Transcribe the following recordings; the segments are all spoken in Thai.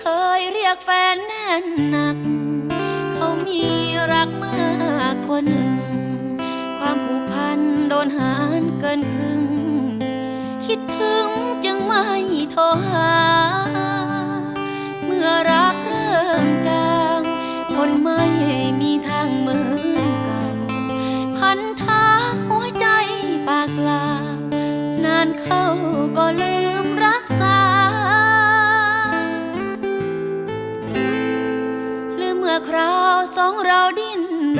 เคยเรียกแฟนแน่นหนัก เขามีรักมากกว่าหนึ่ง ความผูกพันโดนหารเกินครึ่ง คิดถึงจึงไม่โทรหา เมื่อรัก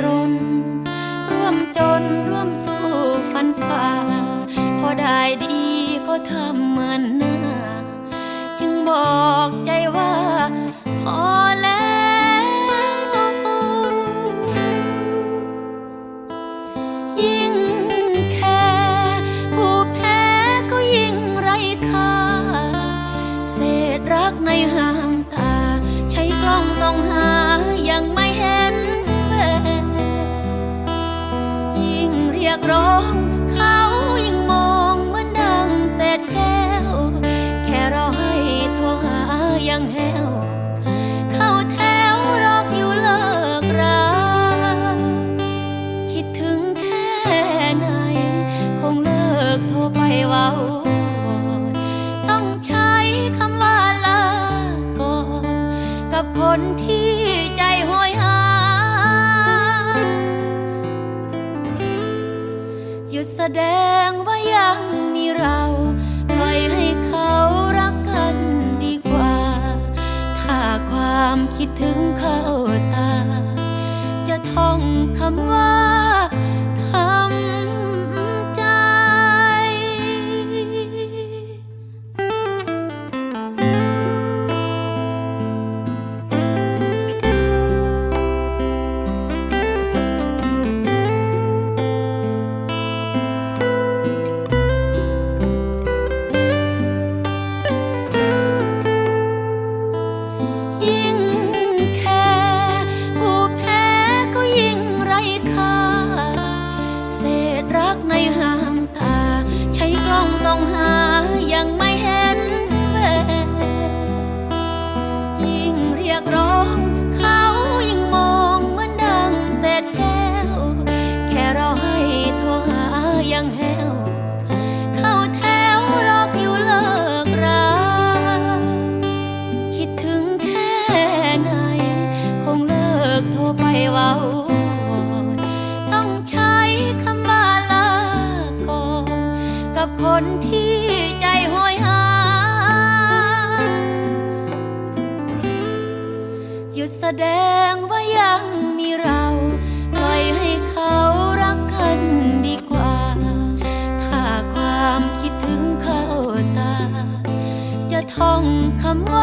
รน ร่วมจนร่วมสู้ฟันฝ่า พอได้ดีก็ทำเหมือนหน้า จึงบอกใจว่า พอแล้วยิงแค่ผู้แพ้ก็ยิงไรคาเศษรักในห่างตา ใช้กล้องส่องหา รียกร้อง เขายิ่งมองเหมือนดังเศษแก้ว แค่รอให้โทรหายังแหวเข้าแถวรอคิวเลิกราคิดถึงแค่ไหน คงเลิกโทรไปเว้าอนต้องใช้คำว่าลาก่อนกับคนที่ ดแสดงว่ายังมีเราปล่อยให้เขารักกันดีกว่า ถ้าความคิดถึงเขาตา คนที่ใจห้อยหา หยุดแสดงว่ายังมีเรา ปล่อยให้เขารักกันดีกว่า ถ้าความคิดถึงเข้าตา จะท่องคำว่า